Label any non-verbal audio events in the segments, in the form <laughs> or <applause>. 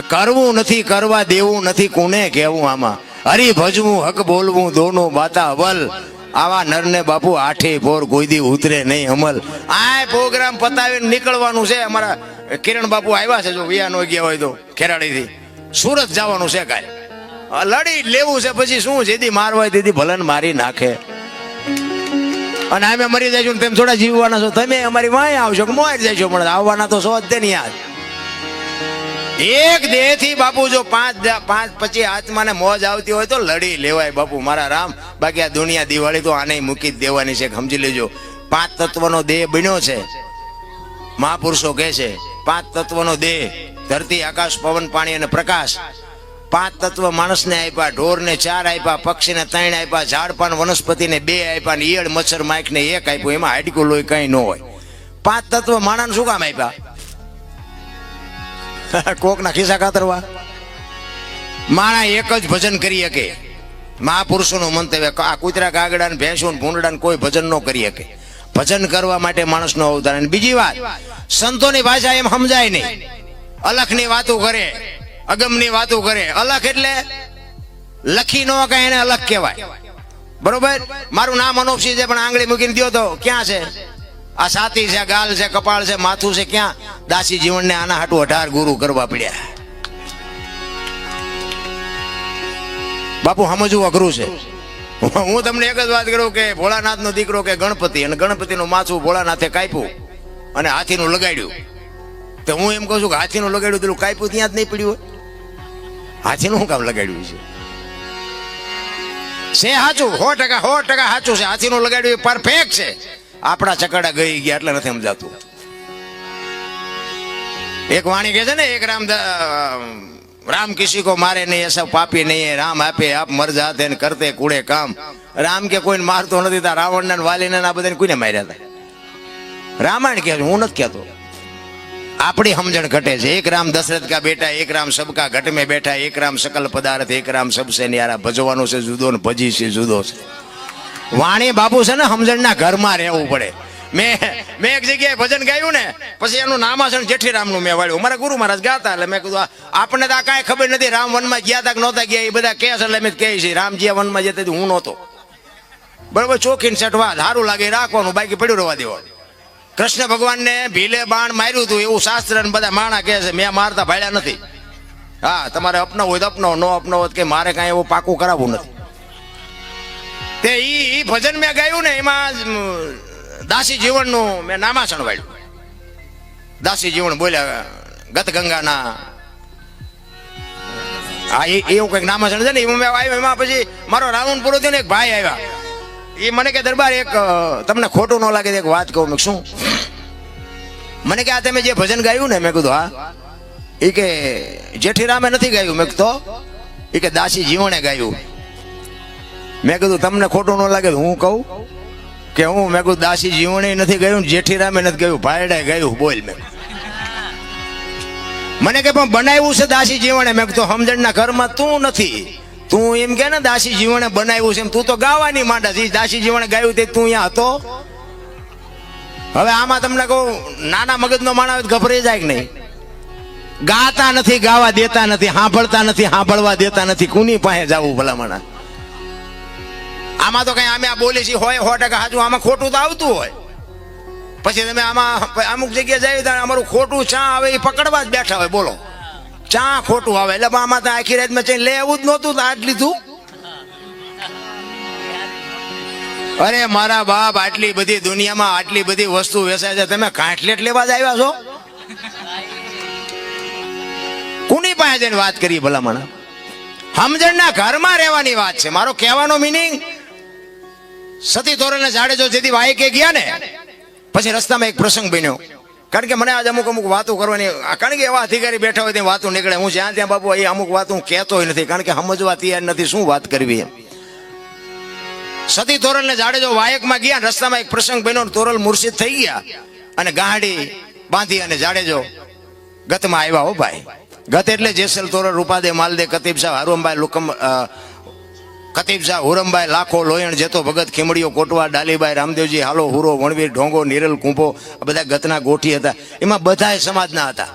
કરવું નથી, કરવા દેવું નથી, કોને કહેવું આમાં? હરી ભજવું હક બોલવું, દોનું બાતા અવલ આવા નરને બાપુ આઠે પોર કોઈ ઉતરે નહીં અમલ. આ પ્રોગ્રામ પતાવીને નીકળવાનું છે. અમારા કિરણ બાપુ આવ્યા છે, જો વિયા નો ગયા હોય તો ખેરાડીથી. સુરત જવાનું છે કાલે. લડી લેવું છે, પછી શું? જેથી મારવાય તેથી ભલન મારી નાખે. અને અમે મરી જઈશું તેમ થોડા જીવવાના છો. તમે અમારી વાય આવશો કે મોર જઈશો પણ આવવાના તો સો જ નહીં યાર. એક દેહથી બાપુ, જો પાંચ પાંચ પછી આત્માને મોજ આવતી હોય તો લડી લેવાય બાપુ, મારા રામ. બાકી આ દુનિયા દિવાળી તો આને મૂકી જ દેવાની છે, સમજી લેજો. પાંચ તત્વનો દેહ બન્યો છે. મહાપુરુષો કહે છે, પાંચ તત્વનો દેહ, ધરતી, આકાશ, પવન, પાણી અને પ્રકાશ. પાંચ તત્વ માણસને આપ્યા, ઢોરને ચાર આપ્યા, પક્ષીને ત્રણ આપ્યા, ઝાડ પાન વનસ્પતિને બે આપ્યા ને ઈયળ, મચ્છર, માઇકને એક આપ્યું, એમાં હાડકું લોહી કઈ ન હોય. પાંચ તત્વ માણસ શું કામ આપ્યા? <laughs> કોકના ખિસ્સા કાતરવા માણા એક જ ભજન કરી શકે. મહાપુરુષોનું મંતવ્ય, આ કૂતરા કાગડા ને ભેંસો ને ભૂંડડા ને કોઈ ભજન ન કરી શકે. ભજન કરવા માટે માણસનો અવતાર બીજી વાત, સંતોની ભાષા એમ સમજાય નહીં. અલખની વાતો કરે, અગમની વાતો કરે. અલખ એટલે લખી ન કાંઈ એને અલગ કહેવાય. બરોબર? મારું નામ અનોપસી છે, પણ આંગળી મૂકીને દ્યો તો, ક્યાં છે? આ સાથી છે, ગાલ છે, કપાળ છે, માથું છે, ક્યાં? દાસી જીવનને આના હાટું અઢાર ગુરુ કરવા પડ્યા. બાપુ, સમજવું અઘરું છે. હું તમને એક જ વાત કરું કે ભોળાનાથ નો દીકરો કે ગણપતિ, અને ગણપતિનું માથું ભોળાનાથે કાપ્યું અને હાથીનું લગાડ્યું. તો હું એમ કહું છું કે હાથીનું લગાડ્યું પેલું કાપ્યું ત્યાં જ નહીં પડ્યું હોય? હાથીનું શું કામ લગાડ્યું છે? છે સાચું? સો ટકા સો ટકા સાચું છે. હાથીનું લગાડ્યું પરફેક્ટ છે. આપણા ચકડા ગઈ ગયા એટલે નથી સમજાતું. એક વાણી કહે છે ને, એક રામ રામ કિસી કો મારે નહીં, એ સબ પાપી નહીં રામ આપે, આપ મર જાતે કરતે કુડે કામ. રામ કે કોઈને મારતો નથી તા રાવણ ને વાલીને આ બધાને કોઈને માર્યા હતા રામાયણ કહે હું નથી કહેતો. આપણી સમજણ ઘટે છે. એક રામ દશરથ કા બેટા, એક રામ સબકા ઘટ મેં બેઠા, એક રામ સકલ પદાર્થ, એક રામ સબસે ન્યારા ભજવાનો છે, જુદો ને ભજી છે, જુદો છે. વાણી બાપુ છે ને સમજણના ઘરમાં રહેવું પડે. મેં મેં એક જગ્યાએ ભજન ગાયું ને, પછી એનું નામાસણ જેઠીરામનું મેં વાળ્યું. મારા ગુરુ મહારાજ ગાતા એટલે મેં કીધું આપણને તો આ કાંઈ ખબર નથી, રામ વનમાં ગયા તા નહોતા ગયા, એ બધા કહે છે એટલે મેં કહે છે રામજી વનમાં જતા હું નહોતો. બરાબર, ચોખીન સટવા સારું લાગે રાખવાનું, બાકી પડ્યું રહેવા દેવાનું. કૃષ્ણ ભગવાનને ભીલે બાણ માર્યું હતું, એવું શાસ્ત્ર બધા માણા કહે છે, મેં મારતા ભાડ્યા નથી. હા, તમારે અપનાવવું હોય તો અપનાવો, ન અપનાવો કે મારે કાંઈ એવું પાકું કરાવવું નથી. તે ઈ ભજન મેં ગાયું ને, એમાં દાસી જીવનનું મેં નામાસણ વાળ્યું. દાસી જીવન બોલ્યા ગત ગંગાના હા એ એવું કંઈક નામાસણ છે ને એમાં મેં આવ્યું, એમાં પછી મારો રાઉન્ડ પૂરો થયો ને, એક ભાઈ આવ્યા. એ મને કે, દરબાર એક તમને ખોટું ન લાગે એક વાત કહું. મેં શું? મને કે, આ તમે જે ભજન ગાયું ને, મેં કીધું, હા. એ કે, જેઠીરામે નથી ગાયું. મેં તો? એ કે, દાસી જીવણે ગાયું. મેં કીધું, તમને ખોટું ન લાગે હું કહું કે હું, મેં કીધું, દાસી જીવણે નથી ગયું, જેઠીરામે નથી ગયું ભાયડાએ ગયું, બોલ મેં. મને કે, પણ બનાવ્યું છે દાસી જીવણે? મેં કીધું સમજણના ઘરમાં તું નથી. તું એમ કે ને, દાસી જીવણે બનાવ્યું છે એમ, તું તો ગાવાની માંડા છે. દાસી જીવણે ગાયું તે તું અહીંયા હતો. હવે આમાં તમને કહું, નાના મગજનો માણસ ગભરાઈ જાય કે નહીં? ગાતા નથી, ગાવા દેતા નથી, સાંભળતા નથી, સાંભળવા દેતા નથી. કુની પાસે જવું ભલામણા? આમાં તો કઈ અમે આ બોલી છીએ હોય, સો ટકા સાચું, આમાં ખોટું તો આવતું હોય. પછી તમે આમાં અમુક જગ્યાએ જાય ત્યારે અમારું ખોટું ચા આવે એ પકડવા જ બેઠા હોય, બોલો. ચા ખોટું આવે, એટલે આમાં તો આખી રાતમાં ચા લેવું જ નહોતું આજ લીધું. અરે મારા બાપ આટલી બધી દુનિયામાં આટલી બધી વસ્તુ વેચાય છે, તમે કાટલેટ લેવા જ આવ્યા છો? કોની પાસે જઈને વાત કરી ભલામણ? સમજણના ઘરમાં રહેવાની વાત છે, મારો કહેવાનો મિનિંગ સતી તોરણને જાડેજો જેથી વાયકે ગયા ને, પછી રસ્તામાં એક પ્રસંગ બન્યો. કારણ કે મને આજ અમુક અમુક વાતો કરવાની કારણ કે એવા અધિકારી બેઠા હોય ત્યાં વાતો નીકળે. હું જ્યાં ત્યાં બાપુ એ અમુક વાત હું કહેતો નથી, કારણ કે સમજવા તૈયાર નથી, શું વાત કરવી એમ. સતી તોરલને જાડેજો વાયકમાં ગયા રસ્તામાં એક પ્રસંગ બન્યો તોરલ મુર્શિદ થઈ ગયા અને ગાડી બાંધી અને જાડેજો ગતમાં આવ્યા હો ભાઈ. ગત એટલે જેસલ તોરલ રૂપાદે માલદે કતીબ સાહેબ હારુમભાઈ લુકમ કતીબ શાહ હુરમભાઈ લાખો લોયણ જેતો ભગત ખીમડીઓ કોટવા ડાલીભાઈ રામદેવજી, હાલો હુરો, વણવીર, ઢોંગો, નિરલ, કુંભો, આ બધા ગતના ગોઠી હતા. એમાં બધાય સમાજના હતા.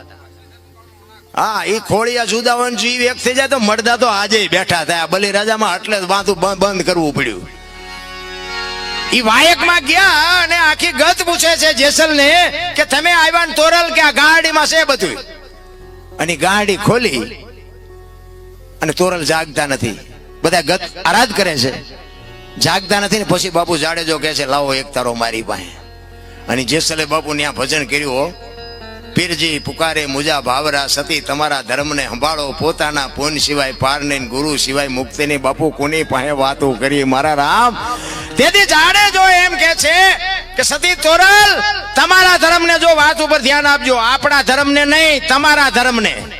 હા એ ખોળિયા જુદાવન જીવ એક થઈ જાય તો મળતા તો આજે બેઠા થયા. બલિરાજામાં એટલે જ વાતું બંધ કરવું પડ્યું. એ વાયકમાં ગયા અને આખી ગત પૂછે છે જેસલને કે તમે આવ્યા ને તોરલ કે આ ગાડીમાં છે બધું અને ગાડી ખોલી. અને તોરલ જાગતા નથી. બધા ગત આરાધ કરે છે. જાગતા નથી ને પછી બાપુ જાડેજો કહે છે, લાવો એક તારો મારી પાસે. અને જેસલે બાપુ ત્યાં ભજન કર્યું હો, પીરજી પુકારે મુજા ભાવરા સતી તમારા ધર્મને સંભાળો, પોતાના પૂન સિવાય પાર નહીં, ગુરુ સિવાય મુક્તિની બાપુ, કોની પાસે વાતો કરી? મારા રામ, તેથી જાડેજો એમ કે છે કે, સતી તોરલ, તમારા ધર્મને જો વાત ઉપર ધ્યાન આપજો. આપણા ધર્મને નહીં, તમારા ધર્મને.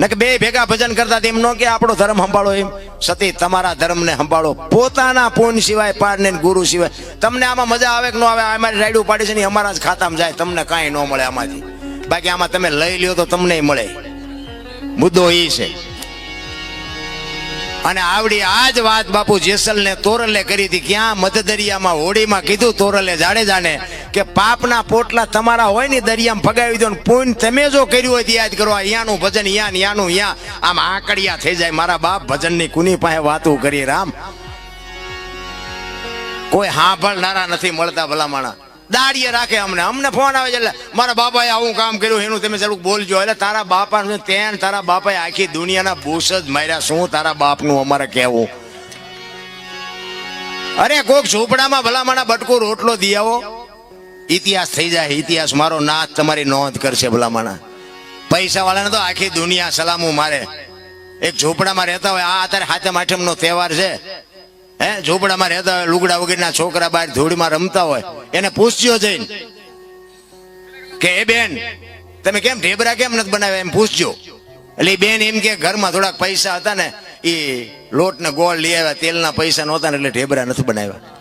નકે બે ભેગા ભજન કરતા તેમ નો કે આપણો ધર્મ સંભાળો એમ. સતી, તમારા ધર્મને સંભાળો. પોતાના પૂન સિવાય પાર ને ગુરુ સિવાય. તમને આમાં મજા આવે કે ન આવે? અમારી રાયડું પાડી છે ને અમારા જ ખાતામાં જાય. તમને કાંઈ ન મળે આમાંથી. બાકી આમાં તમે લઈ લ્યો તો તમને મળે. મુદ્દો એ છે. અને આવડી આ જ વાત બાપુ જેસલ ને તોરલે કરી હતી. ક્યાં મધદરિયામાં હોડીમાં કીધું તોરલે જાડેજાને કે પાપના પોટલા તમારા હોય ને દરિયામાં ફગાવી દો ને પૂન તમે જો કર્યું હોય યાદ કરો અહીંયાનું ભજન યા ને યાનું યા. આમ આકડિયા થઈ જાય, મારા બાપ ભજનની કુની પાસે વાતું કરી, રામ. કોઈ હાંભળનારા નથી મળતા ભલામાણા. દાડીએ રાખે અમને. અમને ફોન આવે છે એટલે મારા બાપાએ આવું કામ કર્યું, એનું તમે જરૂર બોલજો. એટલે તારા બાપા તેન તારા બાપાએ આખી દુનિયાના બૂસ જ માર્યા. શું તારા બાપનું અમારે કહેવું? અરે કોક ઝૂંપડામાં ભલામણા બટકો રોટલો દી આવો ઇતિહાસ થઈ જાય, ઇતિહાસ મારો નાથ તમારી નોંધ કરશે ભલામાણા. પૈસા વાળાને તો આખી દુનિયા સલામું મારે. એક ઝૂંપડામાં રહેતા હોય, આ અત્યારે હાથમ આઠમનો તહેવાર છે. હે, ઝૂંપડામાં રહેતા હોય, લુગડા વગરના છોકરા બહાર ધૂળમાં રમતા હોય, એને પૂછજો જઈને. કે, એ બેન, તમે કેમ ઢેબરા કેમ નથી બનાવ્યા? એમ પૂછજો. એટલે બેન એમ કે, ઘરમાં થોડાક પૈસા હતા ને એ લોટ ને ગોળ લઈ આવ્યા, તેલના પૈસા નહોતા ને એટલે ઢેબરા નથી બનાવ્યા.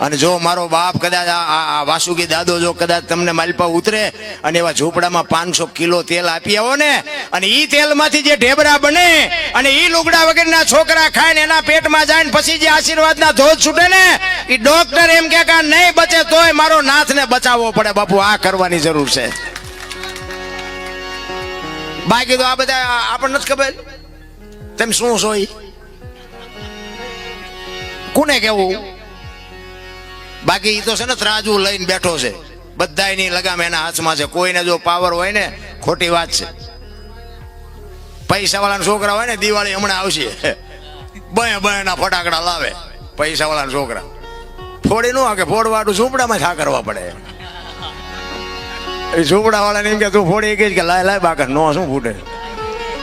અને જો મારો બાપ કદાચ આ- વાસુકી દાદો જો કદાચ તમને માલપા ઉતરે અને એવા ઝૂંપડામાં પાંચસો કિલો તેલ આપી આવો ને, અને ઈ તેલમાંથી જે ઢેબરા બને અને ઈ લુગડા વગરના છોકરા ખાય ને એના પેટમાં જાય ને પછી જે આશીર્વાદના ધોધ છૂટે ને એ ડોક્ટર એમ કે નહીં બચે તોય મારો નાથને બચાવવો પડે. બાપુ, આ કરવાની જરૂર છે. બાકી તો આ બધા આપણને નથી ખબર? તેમ શું સોય? કોને કેવું બાકી એ તો છે ને ત્રાજુ લઈને બેઠો છે. બધા એની લગામ એના હાથમાં છે. કોઈને જો પાવર હોય ને, ખોટી વાત છે. પૈસા વાળાના છોકરા હોય ને, દિવાળી હમણાં આવશે. બય બયના ફટાકડા લાવે. પૈસા વાળાના છોકરા. ફોડી નો કે ફોડવાડું ઝૂંપડામાં છા કરવા પડે. એ ઝૂંપડા વાળાને એમ કે, તું ફોડી કે, લાય લાય બાકર નો શું ફૂટે?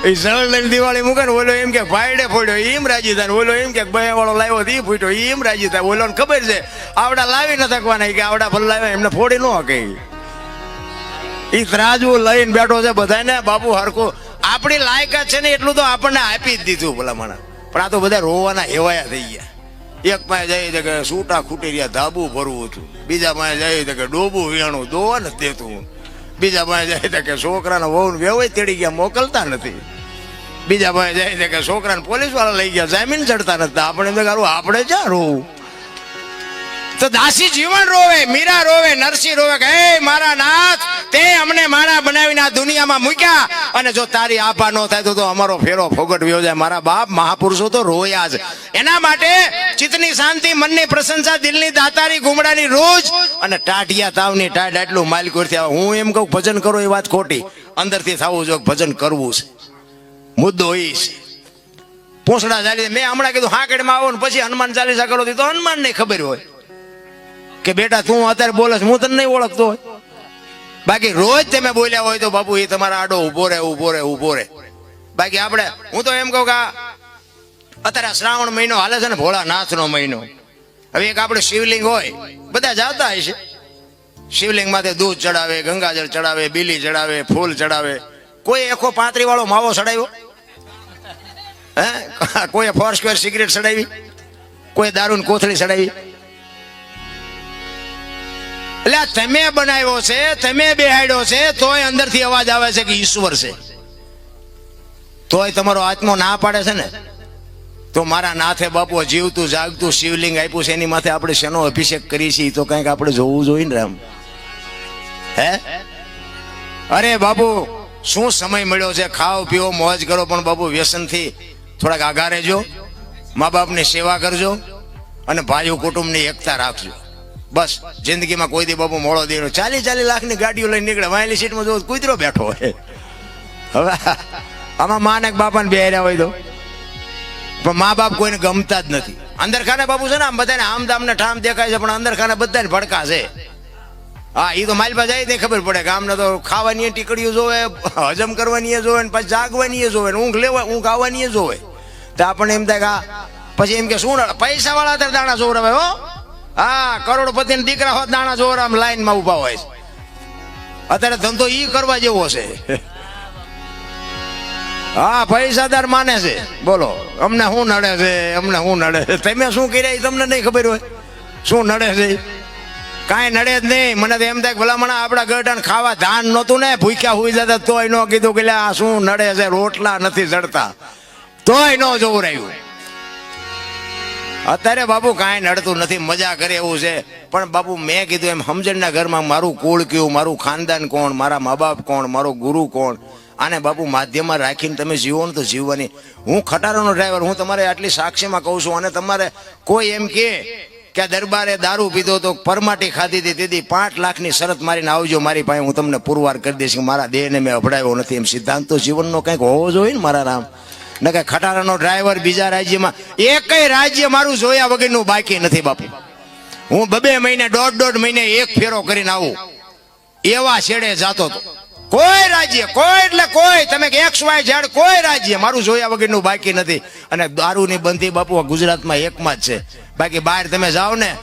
એ લઈને દિવાળી મૂકે ને ઓલો એમ કે ભાઈડે ફોડ્યો એમ રાજી થાય ઓલો એમ કે બે વાળો લાવ્યો એ ફૂટ્યો એમ રાજી થાય ઓલો ખબર છે, આવડા લાવી ન થકવાના કે આવડા ભલે લાવ્યા, એમને ફોડી ન હકે એ ત્રાજવું લઈને બેઠો છે બધાને બાપુ હરખું, આપણી લાયકાત છે ને એટલું તો આપણને આપી જ દીધું ભલામણ. પણ આ તો બધા રોવાના હેવાયા થઈ ગયા. એક પાસે જાય છે કે સૂટા ખૂટી રહ્યા ધાબુ ભરવું હતું, બીજા પાસે જાય છે કે ડોબું વીણું દોવા નથી દેતું બીજા ભાઈ જાય છે કે છોકરાને વહુ વેવાય તેડી ગયા, મોકલતા નથી. બીજા ભાઈ જાય છે કે છોકરાને પોલીસવાળા લઈ ગયા, જામીન ચડતા નથી. આપણે એમ આપણે ક્યાં રોવું? તો દાસી જીવન રોવે, મીરા રોવે, નરસિંહ રોવે કે, હે મારા નાથ, તે અમને માણા બનાવીને આ દુનિયામાં મૂક્યા. અને જો તારી આભા ન થાય તો અમારો ફેરો ફોગટવ્યો જાય. મારા બાપ મહાપુરુષો તો રોયા જ. એના માટે ચિત્તની શાંતિ, મનની પ્રશંસા, દિલની દાતારી, ગુમડાની રોજ અને ટાઢિયા તાવની ટાઢ આટલું માલિકોરથી આવે હું એમ કહું, ભજન કરો એ વાત ખોટી. અંદરથી થવું જો ભજન કરવું છે. મુદ્દો એ છે. પોસડા ચાલી મેં હમણાં કીધું, હાકડમાં આવો ને પછી હનુમાન ચાલીસા કરો. તો હનુમાન નહીં ખબર હોય. કે બેટા, તું અત્યારે બોલે હું તને નહીં ઓળખતો હોય. બાકી રોજ તમે બોલ્યા હોય તો બાપુ, એ તમારા આડો ઊભો રહે ઊભો રહે ઊભો રહે. બાકી આપણે, હું તો એમ કહું કે અત્યારે શ્રાવણ મહિનો હાલે છે ને, ભોળા નાથનો મહિનો. હવે એક આપણે શિવલિંગ હોય, બધા જાતા હોય છે. શિવલિંગ માથે દૂધ ચડાવે, ગંગાજળ ચડાવે, બીલી ચડાવે, ફૂલ ચડાવે. કોઈ એકો પાંત્રી વાળો માવો ચડાવ્યો હે? કોઈ ફોર સ્ક્વેર સિગરેટ ચડાવી કોઈ દારૂની કોથળી ચડાવી એટલે તમે બનાવ્યો છે, તમે બેહાડ્યો છે, તોય અંદરથી અવાજ આવે છે કે ઈશ્વર છે. તોય તમારો આત્મો ના પાડે છે ને? તો મારા નાથે બાપુ જીવતું, જાગતું, શિવલિંગ આપ્યું છે, એની માથે આપણે શેનો અભિષેક કરી છીએ તો કંઈક આપણે જોવું જોઈએ ને રામ. હે? અરે બાપુ, શું સમય મળ્યો છે? ખાઓ, પીઓ, મોજ કરો, પણ બાપુ વ્યસનથી થોડાક આઘા રહેજો મા બાપની સેવા કરજો અને ભાઈઓ કુટુંબની એકતા રાખજો. બસ, જિંદગીમાં કોઈ દી બાપુ મોડો દેનો ચાલી ચાલી લાખની ગાડીઓ લઈને નીકળે. વાયલી સીટમાં જો કૂતરો બેઠો હોય. હવે આમાં મા ને બાપાને બે હોય તો. પણ મા બાપ કોઈને ગમતા જ નથી. અંદર ખાને બાપુ છે ને, આમ બધાને આમ દામ ને ઠામ દેખાય છે, પણ અંદર ખાને બધાને ભડકા છે. હા એ તો માલપા જાય નહીં ખબર પડે કે આમને તો ખાવાની ટીકડીઓ જોવે, હજમ કરવાની જોવે ને પછી જાગવાની જોવે ને ઊંઘ લેવા, ઊંઘ આવવાની જોવે. તો આપણને એમ થાય કે પછી એમ કે શું પૈસા વાળા દાણા જોવરાવે હો. હા કરોડપતિ દીકરા હોત દાણા જોવરા આમ લાઈનમાં ઊભા હોય અત્યારે ધંધો ઈ કરવા જેવો છે. હા, પૈસાદાર માને છે. બોલો, અમને શું નડે છે? અમને શું નડે છે? તમે શું કર્યા તમને નહીં ખબર હોય? શું નડે છે કાંઈ નડે જ નહીં. મને તો એમ થાય ભલામણા આપણા ગઢાને ખાવા ધાન નહોતું ને, ભૂખ્યા હોઈ જતા તોય ન કીધું કે આ શું નડે છે? રોટલા નથી જડતા. તોય ન જવું રહ્યું. અત્યારે બાપુ કાંઈ નડતું નથી, મજા કરે એવું છે. પણ બાપુ મેં કીધું એમ, સમજણના ઘરમાં મારું કુળ કયું, મારું ખાનદાન કોણ, મારા મા બાપ કોણ, મારો ગુરુ કોણ? આને બાપુ માધ્યમમાં રાખીને તમે જીવો ને તો જીવવાની. હું ખટારાનો ડ્રાઈવર, હું તમારે આટલી સાક્ષીમાં કહું છું, અને તમારે કોઈ એમ કે કે દરબારે દારૂ પીધો તો પરમાટી ખાધી હતી, તેથી પાંચ લાખની શરત મારીને આવજો, મારી પાસે હું તમને પુરવાર કરી દઈશ મારા દેહને મેં અભડાવ્યો નથી. એમ સિદ્ધાંત જીવનનો કંઈક હોવો જોઈએ ને મારા રામ. ને કે ખટારાનો ડ્રાઈવર બીજા રાજ્યમાં, એકય રાજ્ય મારું જોયા વગરનું બાકી નથી બાપુ. હું બબે મહિને, દોઢ દોઢ મહિને એક ફેરો કરીને આવું. એવા છેડે જાતો હતો. કોઈ રાજ્ય, કોઈ એટલે કોઈ, તમે એક્સ વાય ઝેડ કોઈ રાજ્ય મારું જોયા વગરનું બાકી નથી. અને દારૂની બંધી બાપુ ગુજરાતમાં એકમાં જ છે. બાકી બહાર તમે જાઓ ને,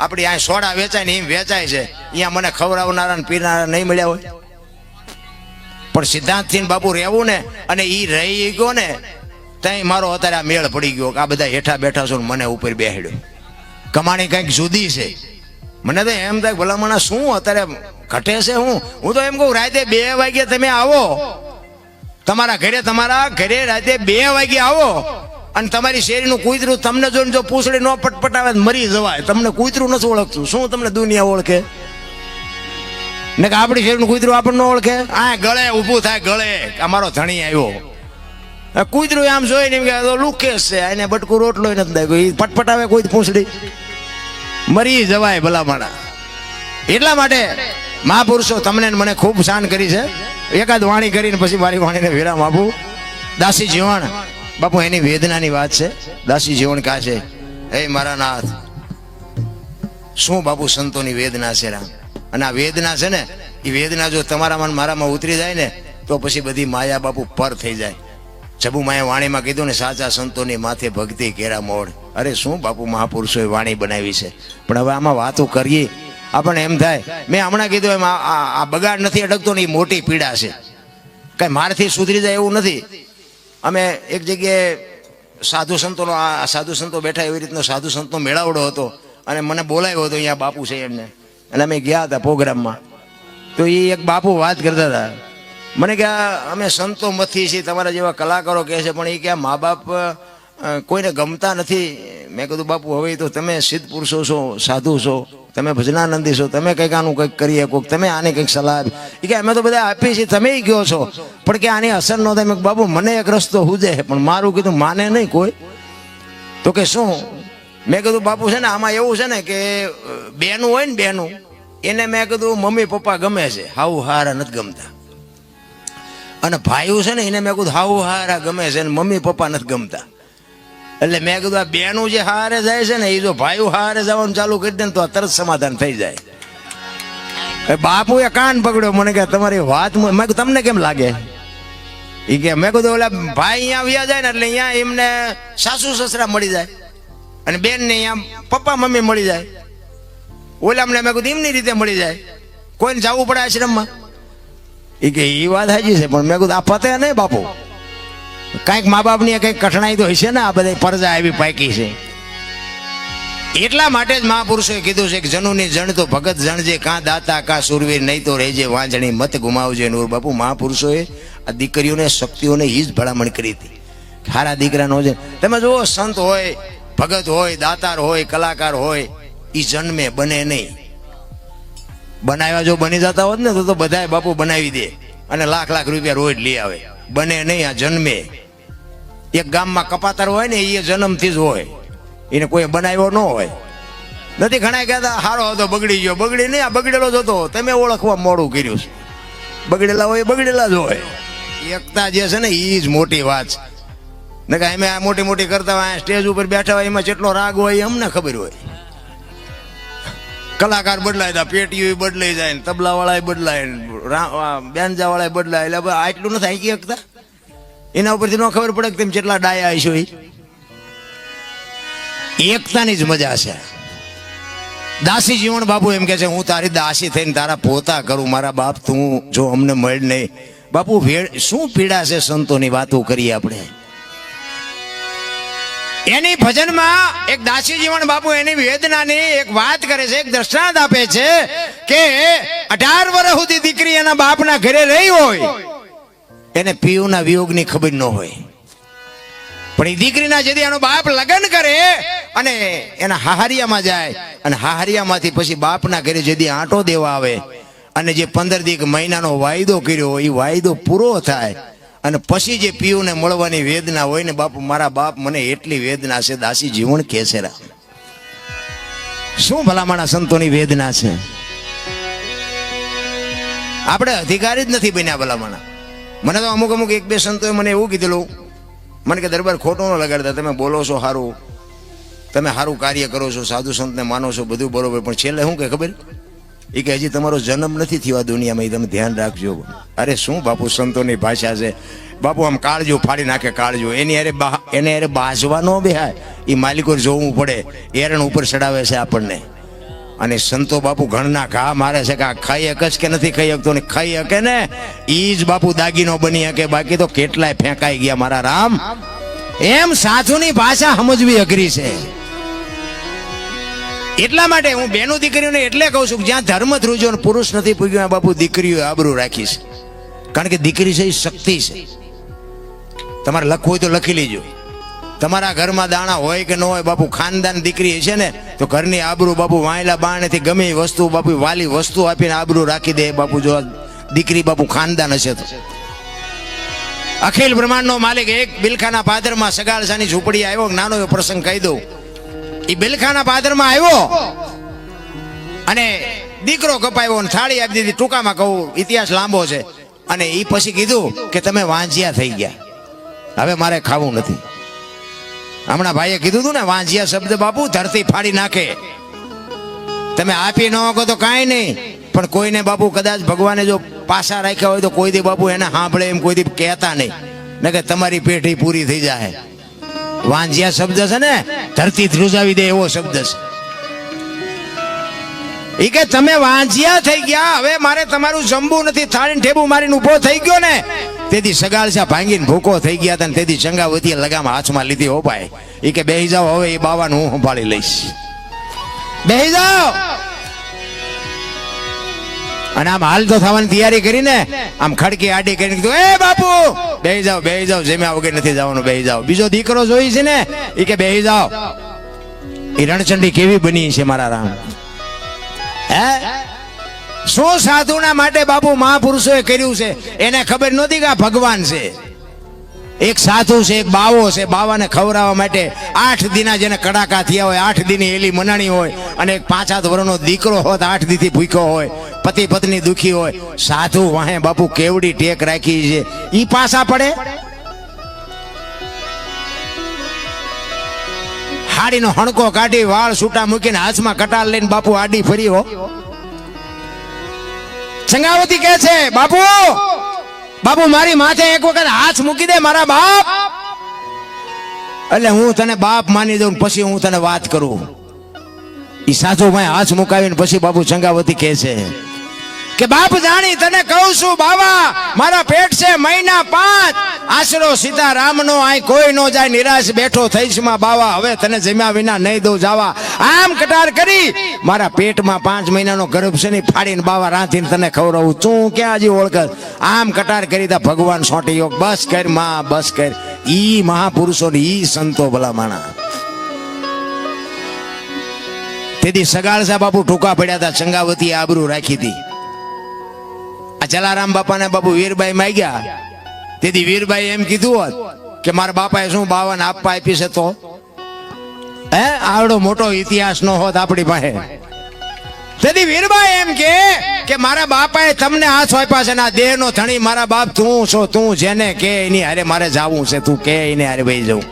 આપણી આ સોડા વેચાય ને એમ વેચાય છે. અહીંયા મને ખવડાવનારા ને પીનારા નહીં મળ્યા હોય. પણ સિદ્ધાંતથી બાપુ રહેવું ને, અને એ રહી ગયો ને ત્યાં મારો અત્યારે આ મેળ પડી ગયો કે આ બધા હેઠા બેઠા છો મને ઉપર બેહાડ્યો. કમાણી કંઈક જુદી છે. મને તો એમ થાય ભલા શું અત્યારે ઘટે છે હું? હું તો એમ કહું, રાતે બે વાગે તમે આવો. તમારા ઘરે તમારા ઘરે રાતે બે વાગે આવો. અને તમારી શેરીનું કૂતરું તમને જોઈને જો પૂછડી ન પટપટાવે મરી જવાય. તમને કૂતરું નથી ઓળખતું. શું તમને દુનિયા ઓળખે? ને કે આપણી શેરીનું કૂતરું આપણને ઓળખે? આ ગળે ઊભું થાય, ગળે. અમારો ધણી આવ્યો. કૂતરું આમ જોઈને એમ કે લુકેશ છે એને બટકું રોટલો નથી દાખ્યો એ પટપટાવે કોઈ પૂંછડી. મરી જવાય ભલા માણા એટલા માટે મહાપુરુષો તમને મને ખૂબ શાન કરી છે. એકાદ વાણી કરીને પછી મારી વાણીને વિરામ આપું. દાસી જીવણ, બાપુ, એની વેદનાની વાત છે. દાસી જીવણ કા છે, હે મારા નાથ, શું બાપુ સંતોની વેદના છે રામ? અને આ વેદના છે ને એ વેદના જો તમારામાં મારામાં ઉતરી જાય ને, તો પછી બધી માયા બાપુ પર થઈ જાય. જબુ માએ વાણીમાં કીધું ને, સાચા સંતોની માથે ભક્તિ કેરા મોડ. અરે શું બાપુ મહાપુરુષોએ વાણી બનાવી છે? પણ હવે આમાં વાતો કરીએ. આપણને એમ થાય, મેં હમણાં કીધું એમ, આ બગાડ નથી અટકતો ને એ મોટી પીડા છે. કઈ મારથી સુધરી જાય એવું નથી. અમે એક જગ્યાએ સાધુ સંતોનો, આ સાધુ સંતો બેઠા એવી રીતનો સાધુ સંતનો મેળાવડો હતો અને મને બોલાવ્યો હતો અહીંયા બાપુ છે એમને અને અમે ગયા હતા પ્રોગ્રામમાં. તો એ એક બાપુ વાત કરતા હતા. મને કે અમે સંતો મથી છીએ, તમારા જેવા કલાકારો કહે છે, પણ એ કે મા બાપ કોઈને ગમતા નથી. મેં કીધું, બાપુ, હવે તો તમે સિદ્ધ પુરુષો છો, સાધુ છો, તમે ભજનાનંદી છો, તમે કંઈક આનું કંઈક કરીએ કોઈક તમે આને કંઈક સલાહ આપી કે, અમે તો બધા આપીએ છીએ, તમે ય કહો છો. પણ કે આની અસર ન થાય. બાપુ, મને એક રસ્તો હુજે પણ મારું કીધું, માને નહીં કોઈ. તો કે, શું? મેં કીધું, બાપુ, છે ને, આમાં એવું છે ને કે બેનું હોય ને બેનું, એને મેં કીધું, મમ્મી પપ્પા ગમે છે, હાવ હારા નથી ગમતા. અને ભાઈઓ છે ને, એને મેં કીધું હાવ હારા ગમે છે. અને મમ્મી, પપ્પા નથી ગમતા. એટલે મેં કીધું, આ બેનું જે હારે જાય છે ને એ જો ભાઈઓ હારે જવાનું ચાલુ કરી દે ને, તો તરત સમાધાન થઈ જાય. બાપુએ કાન પકડ્યો, મને કે, તમારી વાત મ- તમને કેમ લાગે? એ કે, મેં કીધું, ઓલા ભાઈ અહીંયા વ્યા જાય ને, એટલે અહીંયા એમને સાસુ સસરા મળી જાય અને બેન ને અહીંયા પપ્પા મમ્મી મળી જાય. ઓલામને મેં કીધું, એમની રીતે મળી જાય. કોઈને જવું પડે આશ્રમમાં? એ કે એ વાત સાચી છે, પણ મેં કીધું, આ પતે નહીં બાપુ? કાંઈક મા બાપની કંઈક કઠણાઈ તો હશે ને, આ બધી પરજા એવી પાકી છે. એટલા માટે જ મહાપુરુષોએ કીધું છે કે જનુની જણ તો ભગત જણજે કાં દાતા, કાં સુરવીર નહીં તો રહેજે, વાંજણી મત ગુમાવજે. નૂર બાપુ, મહાપુરુષોએ આ દીકરીઓને, શક્તિઓને એ જ ભલામણ કરી હતી. સારા દીકરાનો છે તમે જુઓ, સંત હોય, ભગત હોય, દાતાર હોય, કલાકાર હોય એ જન્મે, બને નહીં. બનાવ્યા જો બની જતા હોત ને, તો તો બધાય બાપુ બનાવી દે અને લાખ લાખ રૂપિયા રોજ લઈ આવે. બને નહીં, આ જન્મે. એક ગામમાં કપાતર હોય ને એ જન્મથી જ હોય. એને કોઈ બનાવ્યો ન હોય. નથી ઘણા કહેતા, હારો હતો, બગડી ગયો. બગડી નહીં, આ બગડેલો જ હતો. તમે ઓળખવા મોડું કર્યું છે. બગડેલા હોય બગડેલા જ હોય. એકતા જે છે ને એ જ મોટી વાત છે. ને કે અમે આ મોટી મોટી કરતા હોય સ્ટેજ ઉપર બેઠા હોય, એમાં જેટલો રાગ હોય, એ અમને ખબર હોય. કલાકાર બદલાય તા પેટીઓ બદલાઈ જાય ને તબલા વાળા બદલાય ને બેનજા વાળા બદલાય. એટલે આટલું નથી આંકી શકતા એના ઉપરથી ન ખબર પડે કે તેમ જેટલા ડાયા હશો એ એકતાની જ મજા છે. દાસી જીવન બાપુ એમ કે છે, હું તારી દાસી થઈને તારા પોતા કરું, મારા બાપ તું જો અમને મળ નહીં. બાપુ શું પીડા છે સંતોની વાતો કરીએ આપણે? એની ભજનમાં એક દાસી જીવન બાપુ એની વેદનાની એક વાત કરે છે, એક દ્રષ્ટાંત આપે છે કે અઢાર વર્ષ સુધી દીકરી એના બાપના ઘરે રહી હોય, એને પીયુના વિયોગની ખબર ન હોય. પણ એ દીકરીના જેથી એનો બાપ લગ્ન કરે અને એના હાહરિયામાં જાય, અને હાહરિયામાંથી પછી બાપના ઘરે જેથી આંટો દેવા આવે, અને જે પંદર દીક મહિનાનો વાયદો કર્યો એ વાયદો પૂરો થાય. અને પછી જે પીયુને મળવાની વેદના હોય ને બાપુ, મારા બાપ મને એટલી વેદના છે, દાસી જીવન કે છે શું ભલામણા સંતોની વેદના છે? આપણે અધિકારી જ નથી બન્યા ભલામણા. મને તો અમુક અમુક એક બે સંતોએ મને એવું કીધેલું. મને કે દરબાર ખોટું ન લગાડતા, તમે બોલો છો સારું તમે સારું કાર્ય કરો છો, સાધુ સંતને માનો છો, બધું બરોબર. પણ છેલ્લે શું કે ખબર? એ કે હજી તમારો જન્મ નથી થયો આ દુનિયામાં એ તમે ધ્યાન રાખજો. અરે શું બાપુ, સંતોની ભાષા છે. બાપુ, આમ કાળજો, ફાડી નાખે કાળજો. એની અરે એને અરે બાજવા ન બેહાય. એ માલિકો જોવું પડે. એરણ ઉપર ચડાવે છે આપણને. અને સંતો બાપુ ઘણના ઘા મારે છે કે આ ખાઈ હક જ કે નથી ખાઈ શકતો ને ખાઈ હકે ને? ઈ જ બાપુ દાગીનો બની શકે. બાકી તો કેટલાય ફેંકાઈ ગયા મારા રામ. એમ સાધુની ભાષા સમજવી અઘરી છે. એટલા માટે હું બેનો દીકરીઓને એટલે કહું છું જ્યાં ધર્મ ધ્રુજો પુરુષ નથી પૂગ્યો ત્યાં બાપુ દીકરીઓ આબરૂ રાખીશ કારણ કે દીકરી છે એ શક્તિ છે. તમારે લખવું હોય તો લખી લેજો. તમારા ઘરમાં દાણા હોય કે ન હોય, બાપુ ખાનદાન દીકરી છે ને, તો ઘરની આબરૂ બાપુ વાંયલા બાણેથી ગમે વસ્તુ, બાપુ વાલી વસ્તુ આપીને આબરૂ રાખી દે, બાપુ જો દીકરી બાપુ ખાનદાન હશે તો. અખિલ બ્રહ્માંડનો માલિક એક બિલખાના પાદરમાં સગાળસાની ઝૂંપડી આવ્યો નાનો એવો પ્રસંગ કહી દઉં. એ બિલખાના પાદરમાં આવ્યો અને દીકરો કપાયો અને થાળી આપી દીધી. ટૂંકામાં કહું ઇતિહાસ લાંબો છે. અને એ પછી કીધું કે તમે વાંજિયા થઈ ગયા. હવે મારે ખાવું નથી. હમણાં ભાઈએ કીધું હતું ને વાંજિયા શબ્દ બાપુ ધરતી ફાડી નાખે. તમે આપી ન શકો તો કાંઈ નહીં. પણ કોઈને બાપુ કદાચ ભગવાને જો પાસા રાખ્યા હોય તો કોઈ દી બાપુ એને સાંભળે એમ કોઈ દી કહેતા નહીં. ને કે તમારી પેઢી પૂરી થઈ જાય વાંજિયા શબ્દ છે ને ધરતી ધ્રુજાવી દે એવો શબ્દ છે. ઈ કે તમે વાંજિયા થઈ ગયા, હવે મારે તમારું જમવું નથી, થાળીને ઠેબુ મારીને ઊભો થઈ ગયો ને. તેથી સગાળસા ભાંગીને ભૂકો થઈ ગયા હતા તેથી ચંગાવતીએ લગામ હાથમાં લીધી, હો ભાઈ. એ કે બેહી જાઓ, હવે એ બાવાનું હું સંભાળી લઈશ. બેહી જાઓ. અને આમ હાલ તો થવાની તૈયારી કરીને આમ ખડકી આડી કરીને કીધું, એ બાપુ બે જાઓ બે જાઓ, જેમ્યા વગર નથી જવાનું બે જાઓ. બીજો દીકરો જોઈ છે ને એ કે બે જાઓ. એ રણચંડી કેવી બની છે મારા રામ? હે? શું સાધુના માટે બાપુ મહાપુરુષોએ કર્યું છે? એને ખબર નહોતી કે આ ભગવાન છે? એક સાધુ છે, એક બાવો છે, બાવાને ખવડાવવા માટે આઠ દિના જેને કડાકા થયા હોય, આઠ દિની એલી મનાણી હોય, અને એક સાત વર્ષનો દીકરો હોત, આઠ દીથી ભૂખ્યો હોય પતિ પત્ની દુખી હોય, સાધુ વાહે બાપુ કેવડી ટેક રાખી છે. ઈ પાસા પડે? હાડીનો હણકો કાઢી, વાળ છૂટા મૂકીને હાથમાં કટાર લઈને બાપુ આડી ફરી હો. સંગાવતી કે છે, બાપુ બાપુ મારી માથે એક વખત હાથ મૂકી દે મારા બાપ. એટલે હું તને બાપ માની દઉં પછી હું તને વાત કરું. ઈ સાધુ ભાઈ હાથ મુકાવીને પછી બાપુ ચંગાવતી કહે છે કે, બાપ જાણી તને કહું છું, બાવા, મારા પેટ છે મહિના પાંચ. આશરો સીતારામનો આય કોઈ નો જાય, નિરાશ બેઠો થઈશમાં, બાવા, હવે તને જમ્યા વિના નહીં દઉં, જાવા. આમ કટાર કરી, મારા પેટમાં પાંચ મહિનાનો ગર્ભ છે ને ફાડીને બાવા રાંધીને તને ખવડાવું. તું ક્યાં હજી ઓળખ? આમ કટાર કરી તા ભગવાન સોટી યોગ બસ કર, માં, બસ કર. ઈ મહાપુરુષો ઈ સંતો ભલા માણા. તેથી સગાળસા બાપુ ટૂંકા પડ્યા હતા ચંગાવતી આબરૂ રાખી હતી. આ જલારામ બાપાને બાપુ વીરબાઈ માગ્યા. તેથી વીરબાઈ એમ કીધું હોત કે મારા બાપાએ શું બાવન આપવા આપી છે તો? હે, આવડો મોટો ઇતિહાસ નો હોત આપણી પાસે. તેથી વીરબાઈ એમ કે કે મારા બાપાએ તમને હાથ વાપ્યા છે ને દેહ નો ધણી મારા બાપ, તું છો, તું જેને કે એની હારે મારે જાવું છે, તું કે એને હારે ભાઈ જવું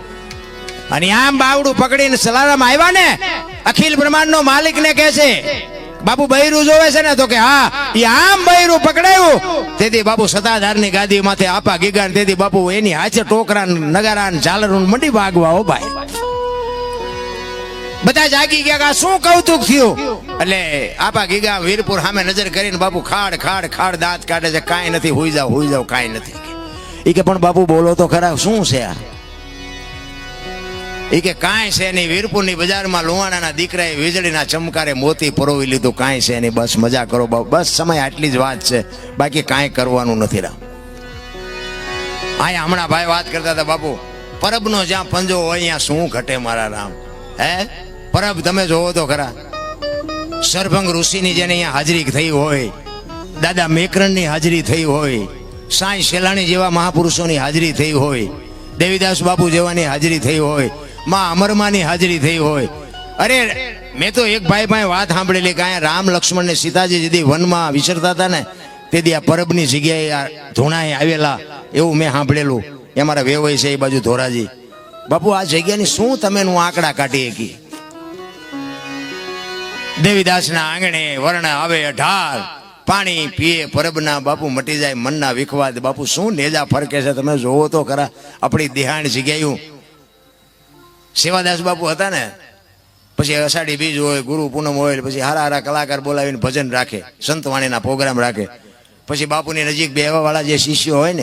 અને આમ બાવડું પકડીને સલારામ આવ્યા ને અખિલ બ્રહ્માંડ નો માલિક ને કે છે બાપુ બૈરું જોવે છે ને તો કે, હા એ આમ બૈરું પકડાયું. તેથી બાબુ સતાધારની ગાદી માથે આપા ગીગા તેથી બાપુ એની હાથે ટોકરા નગારા ઝાલર મંડી ભાગવા ઓ ભાઈ બધા જાગી ગયા શું કૌતુક થયું? એટલે આપા ગીગા વીરપુર સામે નજર કરીને બાપુ ખાડ ખાડ ખાડ દાંત કાઢે છે, કાંઈ નથી, હોઈ જાવ હોઈ જાવ કાંઈ નથી. એ કે, પણ બાપુ બોલો તો ખરા, શું છે આ? એ કે કાંઈ છે નહીં, વીરપુરની બજારમાં લોહાણાના દીકરાએ વીજળીના ચમકારે મોતી પરોવી લીધું. કાંઈ છે નહીં, બસ મજા કરો બાપુ. બસ સમય આટલી જ વાત છે. બાકી કાંઈ કરવાનું નથી રામ. અહીંયા હમણાં ભાઈ વાત કરતા હતા, બાપુ, પરબનો જ્યાં પંજો હોય અહીંયા શું ઘટે મારા રામ? હે? પરબ તમે જોવો તો ખરા. સરભંગ ઋષિની જેને અહીંયા હાજરી થઈ હોય, દાદા મેકરણની હાજરી થઈ હોય, સાંઈ શેલાણી જેવા મહાપુરુષોની હાજરી થઈ હોય, દેવીદાસ બાપુ જેવાની હાજરી થઈ હોય માં અમરમાની હાજરી થઈ હોય. અરે, મેં તો એક ભાઈ ભાઈ વાત સાંભળેલી કે અહીંયા રામ લક્ષ્મણ ને સીતાજી જેથી વનમાં વિસરતા હતા ને તેથી આ પરબની જગ્યાએ આ ધૂણાએ આવેલા એવું મેં સાંભળેલું. એ મારા વેવાય છે એ બાજુ ધોરાજી. બાપુ, આ જગ્યાની શું તમે હું આંકડા કાઢી શકી? દેવીદાસના આંગણે વર્ણ આવે અઢાર પાણી પીએ, પરબના બાપુ મટી જાય, મનના વિખવાદ. બાપુ, શું નેજા ફરકે છે તમે? જોવો તો ખરા, આપણી દેહાણ જગ્યાયું. સેવાદાસ બાપુ હતા ને, પછી અષાઢી બીજ હોય, ગુરુ પૂનમ હોય, પછી હારા હારા કલાકાર બોલાવીને ભજન રાખે, સંતવાણીના પ્રોગ્રામ રાખે. પછી બાપુની નજીક બેહવા વાળા જે શિષ્યો હોય ને